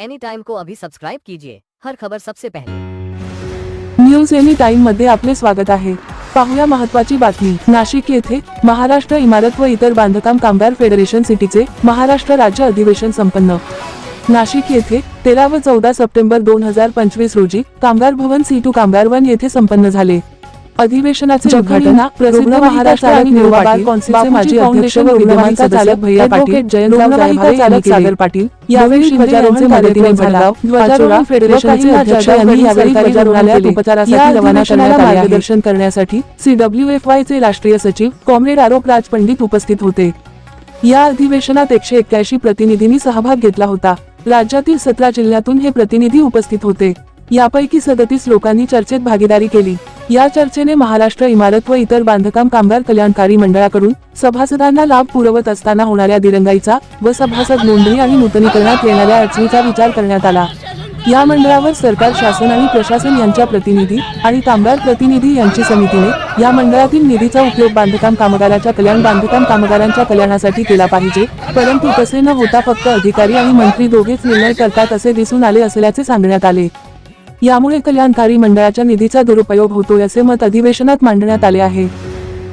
Any time को अभी subscribe कीजिए। हर खबर सबसे पहले। न्यूज एनी टाइममध्ये आपले स्वागत आहे. पाहूया महत्वाची बातमी. नाशिक येथे महाराष्ट्र इमारत व इतर बांधकाम कामगार फेडरेशन सिटीचे महाराष्ट्र राज्य अधिवेशन संपन्न. नाशिक येथे तेरा व चौदा सप्टेंबर दोन हजार पंचवीस रोजी कामगार भवन सी टू कामगार वन येथे संपन्न झाले. अधिवेशनाचे उद्घाटन प्रसिद्ध महाराष्ट्र आणि निवडणूक कौन्सिलचे माजी अध्यक्ष व विद्यमान सदस्य भैया पाटील जयंत चालक सागर पाटील यावेळी मदतीने भडगाव ध्वजारोहण फेडरेशनचे अध्यक्ष यांनी यावेळी उपचारासाठी रवाना करण्यात मार्गदर्शन करण्यासाठी सीडब्ल्यूएफ वाय चे राष्ट्रीय सचिव कॉम्रेड आरोप राज पंडित उपस्थित होते. या अधिवेशनात एकशे एक्क्याऐंशी प्रतिनिधींनी सहभाग घेतला होता. राज्यातील सतरा जिल्ह्यातून हे प्रतिनिधी उपस्थित होते. यापैकी सदतीस लोकांनी चर्चेत भागीदारी केली. या चर्चेने महाराष्ट्र इमारत व इतर बांधकाम कामगार कल्याणकारी मंडळाकडून सभासदांना लाभ पुरवत असताना होणाऱ्या दिरंगाईचा व सभासद नोंदणी आणि नूतनीकरणात येणाऱ्या अडचणीचा विचार करण्यात आला. या मंडळावर सरकार शासन आणि प्रशासन यांच्या प्रतिनिधी आणि कामगार प्रतिनिधी यांची समितीने या मंडळातील निधीचा उपयोग बांधकाम कामगाराच्या कल्याण बांधकाम कामगारांच्या कल्याणासाठी केला पाहिजे. परंतु तसे न होता फक्त अधिकारी आणि मंत्री दोघेच निर्णय करतात असे दिसून आले असल्याचे सांगण्यात आले. यामुळे कल्याणकारी मंडळाच्या निधीचा दुरुपयोग होतोय असे मत अधिवेशनात मांडण्यात आले आहे.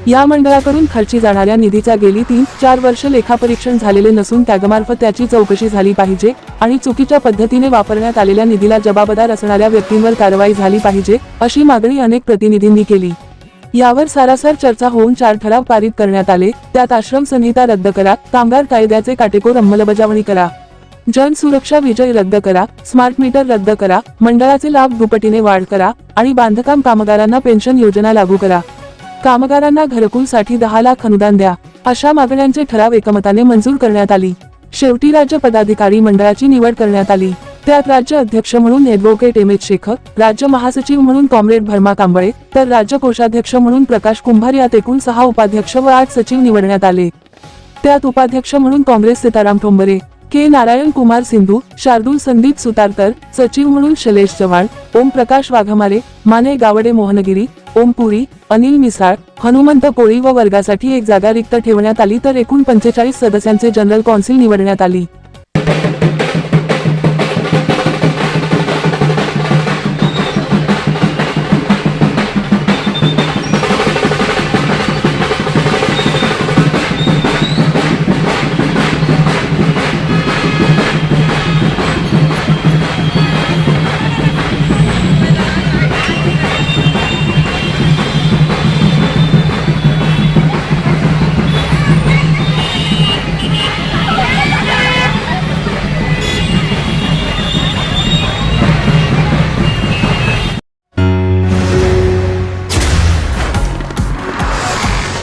या मंडळाकडून खर्ची जाणाऱ्या निधीचा गेली तीन चार वर्ष लेखापरीक्षण झालेले नसून त्यागमार्फत त्याची चौकशी झाली पाहिजे आणि चुकीच्या पद्धतीने वापरण्यात आलेल्या निधीला जबाबदार असणाऱ्या व्यक्तींवर कारवाई झाली पाहिजे अशी मागणी अनेक प्रतिनिधींनी केली. यावर सारासार चर्चा होऊन चार ठराव पारित करण्यात आले. त्यात आश्रम संहिता रद्द करा कामगार कायद्याचे काटेकोर अंमलबजावणी करा. जन सुरक्षा विजय रद्द करा स्मार्ट मीटर रद्द करा मंडळाचे लाभ दुपटीने वाढ करा आणि बांधकाम कामगारांना पेन्शन योजना लागू करा. कामगारांना घरकुलसाठी दहा लाख अनुदान द्या अशा मागण्यांचे ठराव एकमताने मंजूर करण्यात आली. शेवटी राज्य पदाधिकारी मंडळाची निवड करण्यात आली. त्यात राज्य अध्यक्ष म्हणून ॲडव्होकेट एम एच शेखर राज्य महासचिव म्हणून कॉम्रेड भरमा कांबळे तर राज्य कोषाध्यक्ष म्हणून प्रकाश कुंभार यात एकूण सहा उपाध्यक्ष व आठ सचिव निवडण्यात आले. त्यात उपाध्यक्ष म्हणून काँग्रेस सीताराम ठोंबरे के. नारायण कुमार सिंधू शार्दूल संदीप सुतारकर सचिव म्हणून शैलेश चव्हाण ओम प्रकाश वाघमारे माने गावडे मोहनगिरी ओम पुरी अनिल मिसाळ हनुमंत कोळी व वर्गासाठी एक जागा रिक्त ठेवण्यात आली तर एकूण पंचेचाळीस सदस्यांचे जनरल कौन्सिल निवडण्यात आली.